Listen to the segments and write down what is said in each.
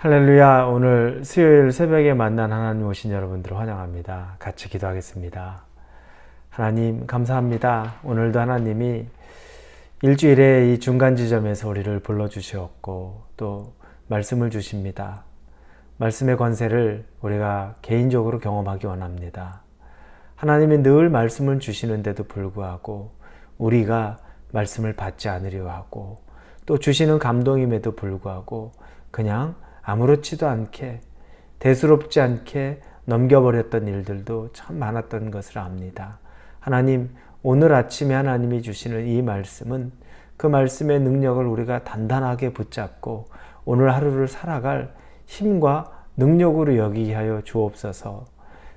할렐루야. 오늘 수요일 새벽에 만난 하나님 오신 여러분들을 환영합니다. 같이 기도하겠습니다. 하나님, 감사합니다. 오늘도 하나님이 일주일에 이 중간 지점에서 우리를 불러주시었고, 또 말씀을 주십니다. 말씀의 권세를 우리가 개인적으로 경험하기 원합니다. 하나님이 늘 말씀을 주시는데도 불구하고, 우리가 말씀을 받지 않으려 하고, 또 주시는 감동임에도 불구하고, 그냥 아무렇지도 않게 대수롭지 않게 넘겨버렸던 일들도 참 많았던 것을 압니다. 하나님, 오늘 아침에 하나님이 주시는 이 말씀은 그 말씀의 능력을 우리가 단단하게 붙잡고 오늘 하루를 살아갈 힘과 능력으로 여기게 하여 주옵소서.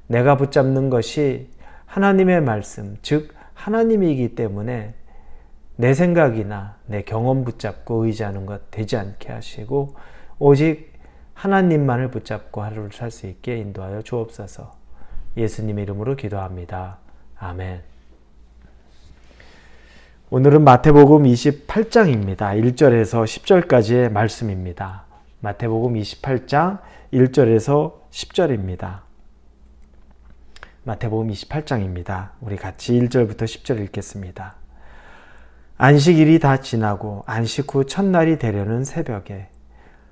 내가 붙잡는 것이 하나님의 말씀, 즉 하나님이기 때문에 내 생각이나 내 경험 붙잡고 의지하는 것 되지 않게 하시고 오직 하나님만을 붙잡고 하루를 살 수 있게 인도하여 주옵소서. 예수님 이름으로 기도합니다. 아멘. 오늘은 마태복음 28장입니다. 1절에서 10절까지의 말씀입니다. 마태복음 28장 1절에서 10절입니다. 마태복음 28장입니다. 우리 같이 1절부터 10절 읽겠습니다. 안식일이 다 지나고 안식 후 첫날이 되려는 새벽에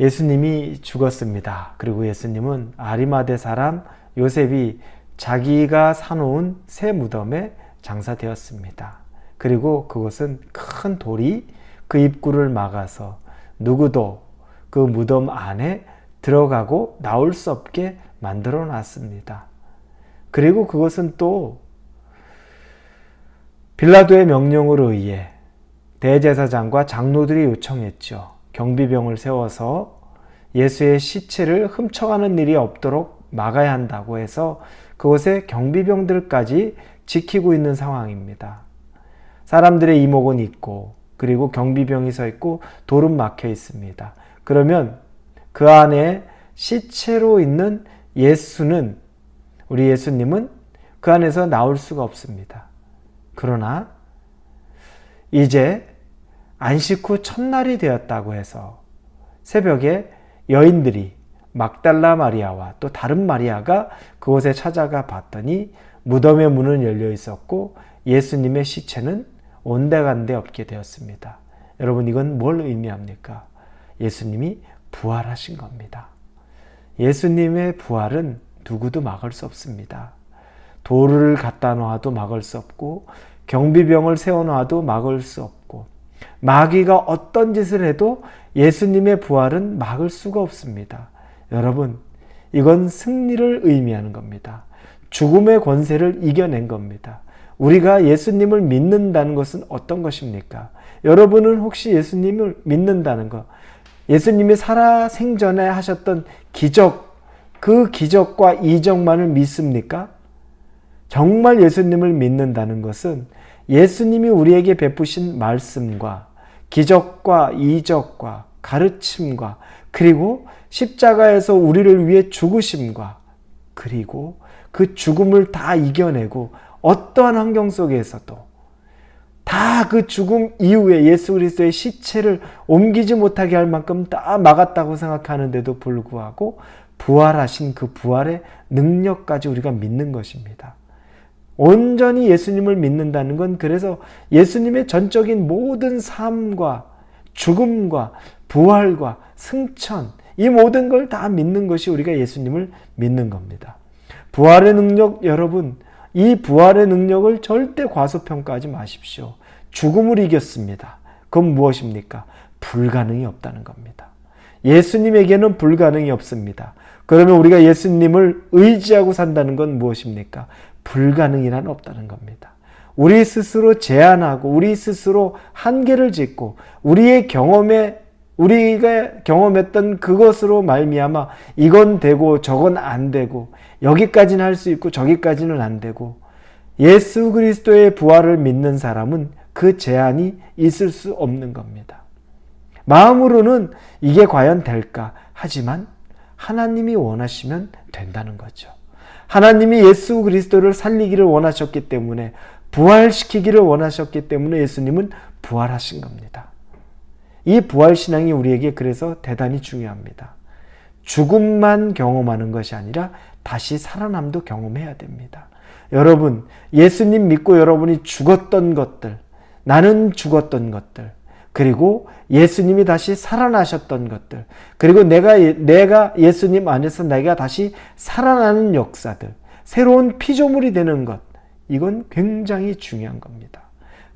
예수님이 죽었습니다. 그리고 예수님은 아리마대 사람 요셉이 자기가 사놓은 새 무덤에 장사되었습니다. 그리고 그것은 큰 돌이 그 입구를 막아서 누구도 그 무덤 안에 들어가고 나올 수 없게 만들어 놨습니다. 그리고 그것은 또 빌라도의 명령으로 의해 대제사장과 장로들이 요청했죠. 경비병을 세워서 예수의 시체를 훔쳐가는 일이 없도록 막아야 한다고 해서 그곳에 경비병들까지 지키고 있는 상황입니다. 사람들의 이목은 있고 그리고 경비병이 서 있고 돌은 막혀 있습니다. 그러면 그 안에 시체로 있는 예수는 우리 예수님은 그 안에서 나올 수가 없습니다. 그러나 이제 안식 후 첫날이 되었다고 해서 새벽에 여인들이 막달라 마리아와 또 다른 마리아가 그곳에 찾아가 봤더니 무덤의 문은 열려 있었고 예수님의 시체는 온데간데 없게 되었습니다. 여러분 이건 뭘 의미합니까? 예수님이 부활하신 겁니다. 예수님의 부활은 누구도 막을 수 없습니다. 돌을 갖다 놓아도 막을 수 없고 경비병을 세워 놔도 막을 수 없고 마귀가 어떤 짓을 해도 예수님의 부활은 막을 수가 없습니다. 여러분, 이건 승리를 의미하는 겁니다. 죽음의 권세를 이겨낸 겁니다. 우리가 예수님을 믿는다는 것은 어떤 것입니까? 여러분은 혹시 예수님을 믿는다는 것, 예수님이 살아 생전에 하셨던 기적, 그 기적과 이적만을 믿습니까? 정말 예수님을 믿는다는 것은 예수님이 우리에게 베푸신 말씀과 기적과 이적과 가르침과 그리고 십자가에서 우리를 위해 죽으심과 그리고 그 죽음을 다 이겨내고 어떠한 환경 속에서도 다 그 죽음 이후에 예수 그리스도의 시체를 옮기지 못하게 할 만큼 다 막았다고 생각하는데도 불구하고 부활하신 그 부활의 능력까지 우리가 믿는 것입니다. 온전히 예수님을 믿는다는 건 그래서 예수님의 전적인 모든 삶과 죽음과 부활과 승천 이 모든 걸 다 믿는 것이 우리가 예수님을 믿는 겁니다. 부활의 능력 여러분 이 부활의 능력을 절대 과소평가하지 마십시오. 죽음을 이겼습니다. 그건 무엇입니까? 불가능이 없다는 겁니다. 예수님에게는 불가능이 없습니다. 그러면 우리가 예수님을 의지하고 산다는 건 무엇입니까? 불가능이란 없다는 겁니다. 우리 스스로 제한하고 우리 스스로 한계를 짓고 우리의 경험에 우리가 경험했던 그것으로 말미암아 이건 되고 저건 안 되고 여기까지는 할 수 있고 저기까지는 안 되고 예수 그리스도의 부활을 믿는 사람은 그 제한이 있을 수 없는 겁니다. 마음으로는 이게 과연 될까? 하지만 하나님이 원하시면 된다는 거죠. 하나님이 예수 그리스도를 살리기를 원하셨기 때문에 부활시키기를 원하셨기 때문에 예수님은 부활하신 겁니다. 이 부활 신앙이 우리에게 그래서 대단히 중요합니다. 죽음만 경험하는 것이 아니라 다시 살아남도 경험해야 됩니다. 여러분, 예수님 믿고 여러분이 죽었던 것들, 나는 죽었던 것들, 그리고 예수님이 다시 살아나셨던 것들, 그리고 내가, 내가 예수님 안에서 내가 다시 살아나는 역사들, 새로운 피조물이 되는 것, 이건 굉장히 중요한 겁니다.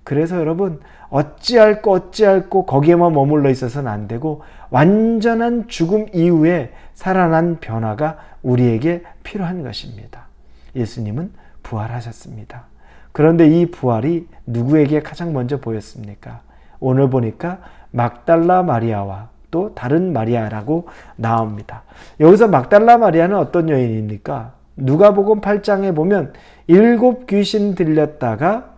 그래서 여러분, 어찌할고 어찌할고 거기에만 머물러 있어서는 안 되고, 완전한 죽음 이후에 살아난 변화가 우리에게 필요한 것입니다. 예수님은 부활하셨습니다. 그런데 이 부활이 누구에게 가장 먼저 보였습니까? 오늘 보니까 막달라 마리아와 또 다른 마리아라고 나옵니다. 여기서 막달라 마리아는 어떤 여인입니까? 누가복음 8장에 보면 일곱 귀신 들렸다가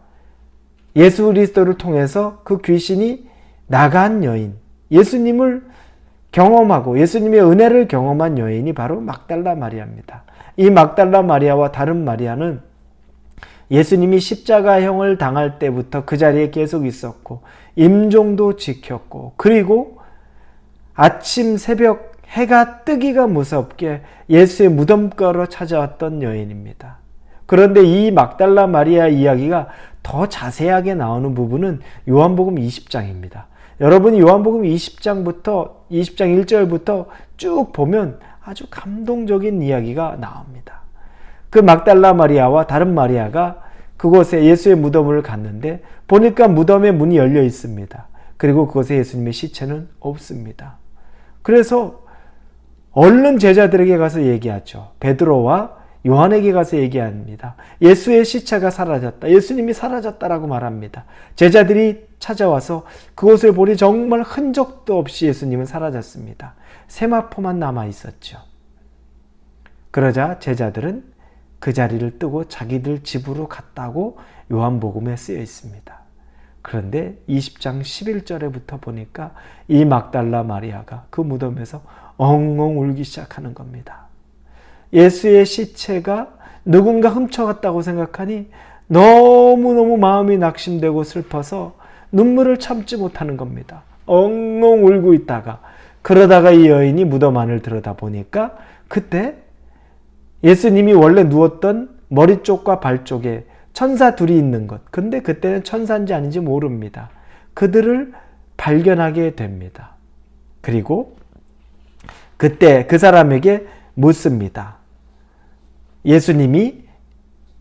예수 그리스도를 통해서 그 귀신이 나간 여인, 예수님을 경험하고 예수님의 은혜를 경험한 여인이 바로 막달라 마리아입니다. 이 막달라 마리아와 다른 마리아는 예수님이 십자가형을 당할 때부터 그 자리에 계속 있었고 임종도 지켰고 그리고 아침 새벽 해가 뜨기가 무섭게 예수의 무덤가로 찾아왔던 여인입니다. 그런데 이 막달라 마리아 이야기가 더 자세하게 나오는 부분은 요한복음 20장입니다. 여러분이 요한복음 20장부터 20장 1절부터 쭉 보면 아주 감동적인 이야기가 나옵니다. 그 막달라 마리아와 다른 마리아가 그곳에 예수의 무덤을 갔는데 보니까 무덤의 문이 열려 있습니다. 그리고 그곳에 예수님의 시체는 없습니다. 그래서 얼른 제자들에게 가서 얘기하죠. 베드로와 요한에게 가서 얘기합니다. 예수의 시체가 사라졌다. 예수님이 사라졌다라고 말합니다. 제자들이 찾아와서 그곳을 보니 정말 흔적도 없이 예수님은 사라졌습니다. 세마포만 남아 있었죠. 그러자 제자들은 그 자리를 뜨고 자기들 집으로 갔다고 요한복음에 쓰여 있습니다. 그런데 20장 11절에부터 보니까 이 막달라 마리아가 그 무덤에서 엉엉 울기 시작하는 겁니다. 예수의 시체가 누군가 훔쳐갔다고 생각하니 너무너무 마음이 낙심되고 슬퍼서 눈물을 참지 못하는 겁니다. 엉엉 울고 있다가 그러다가 이 여인이 무덤 안을 들여다 보니까 그때 예수님이 원래 누웠던 머리 쪽과 발 쪽에 천사 둘이 있는 것. 근데 그때는 천사인지 아닌지 모릅니다. 그들을 발견하게 됩니다. 그리고 그때 그 사람에게 묻습니다. 예수님이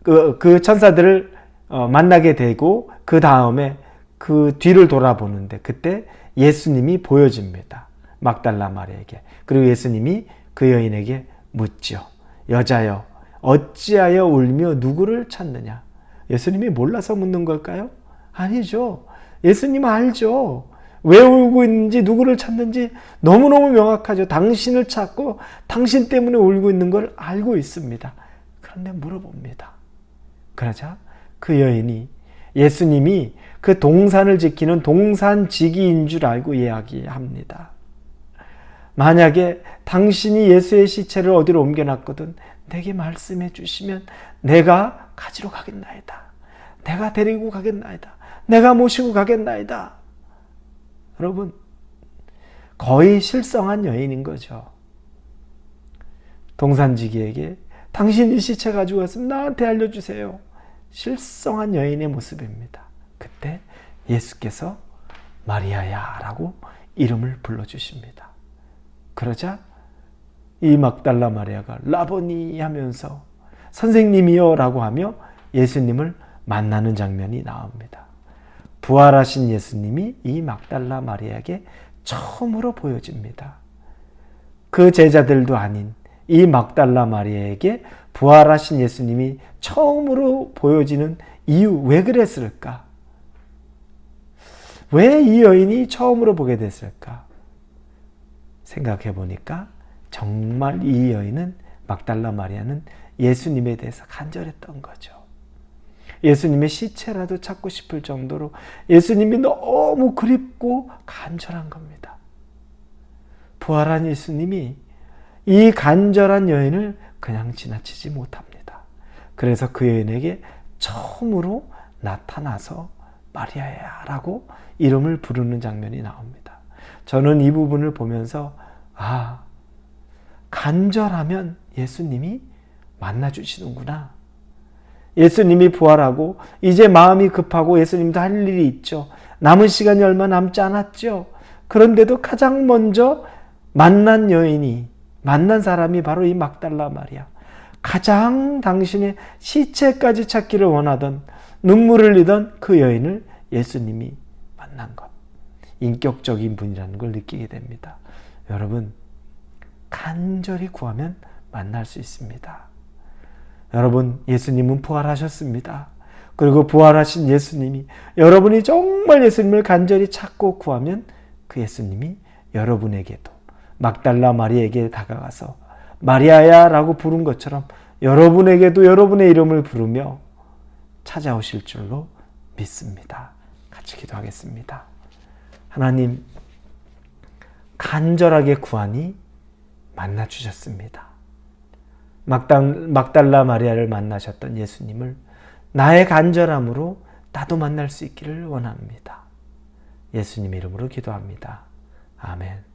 그, 그 천사들을 어, 만나게 되고 그 다음에 그 뒤를 돌아보는데 그때 예수님이 보여집니다. 막달라 마리에게. 그리고 예수님이 그 여인에게 묻죠. 여자여, 어찌하여 울며 누구를 찾느냐? 예수님이 몰라서 묻는 걸까요? 아니죠. 예수님 알죠. 왜 울고 있는지, 누구를 찾는지 너무너무 명확하죠. 당신을 찾고 당신 때문에 울고 있는 걸 알고 있습니다. 그런데 물어봅니다. 그러자 그 여인이 예수님이 그 동산을 지키는 동산지기인 줄 알고 이야기합니다. 만약에 당신이 예수의 시체를 어디로 옮겨놨거든 내게 말씀해 주시면 내가 가지러 가겠나이다. 내가 데리고 가겠나이다. 내가 모시고 가겠나이다. 여러분, 거의 실성한 여인인 거죠. 동산지기에게 당신 이 시체 가지고 왔으면 나한테 알려주세요. 실성한 여인의 모습입니다. 그때 예수께서 마리아야 라고 이름을 불러주십니다. 그러자 이 막달라 마리아가 라보니 하면서 선생님이요 라고 하며 예수님을 만나는 장면이 나옵니다. 부활하신 예수님이 이 막달라 마리아에게 처음으로 보여집니다. 그 제자들도 아닌 이 막달라 마리아에게 부활하신 예수님이 처음으로 보여지는 이유 왜 그랬을까? 왜 이 여인이 처음으로 보게 됐을까? 생각해 보니까 정말 이 여인은 막달라 마리아는 예수님에 대해서 간절했던 거죠. 예수님의 시체라도 찾고 싶을 정도로 예수님이 너무 그립고 간절한 겁니다. 부활한 예수님이 이 간절한 여인을 그냥 지나치지 못합니다. 그래서 그 여인에게 처음으로 나타나서 마리아야 라고 이름을 부르는 장면이 나옵니다. 저는 이 부분을 보면서 아, 간절하면 예수님이 만나 주시는구나. 예수님이 부활하고 이제 마음이 급하고 예수님도 할 일이 있죠. 남은 시간이 얼마 남지 않았죠. 그런데도 가장 먼저 만난 여인이 만난 사람이 바로 이 막달라 마리아. 가장 당신의 시체까지 찾기를 원하던 눈물을 흘리던 그 여인을 예수님이 만난 것. 인격적인 분이라는 걸 느끼게 됩니다. 여러분, 간절히 구하면 만날 수 있습니다. 여러분, 예수님은 부활하셨습니다. 그리고 부활하신 예수님이 여러분이 정말 예수님을 간절히 찾고 구하면 그 예수님이 여러분에게도 막달라 마리에게 다가가서 마리아야 라고 부른 것처럼 여러분에게도 여러분의 이름을 부르며 찾아오실 줄로 믿습니다. 같이 기도하겠습니다. 하나님, 간절하게 구하니 만나 주셨습니다. 막달, 막달라 마리아를 만나셨던 예수님을 나의 간절함으로 나도 만날 수 있기를 원합니다. 예수님 이름으로 기도합니다. 아멘.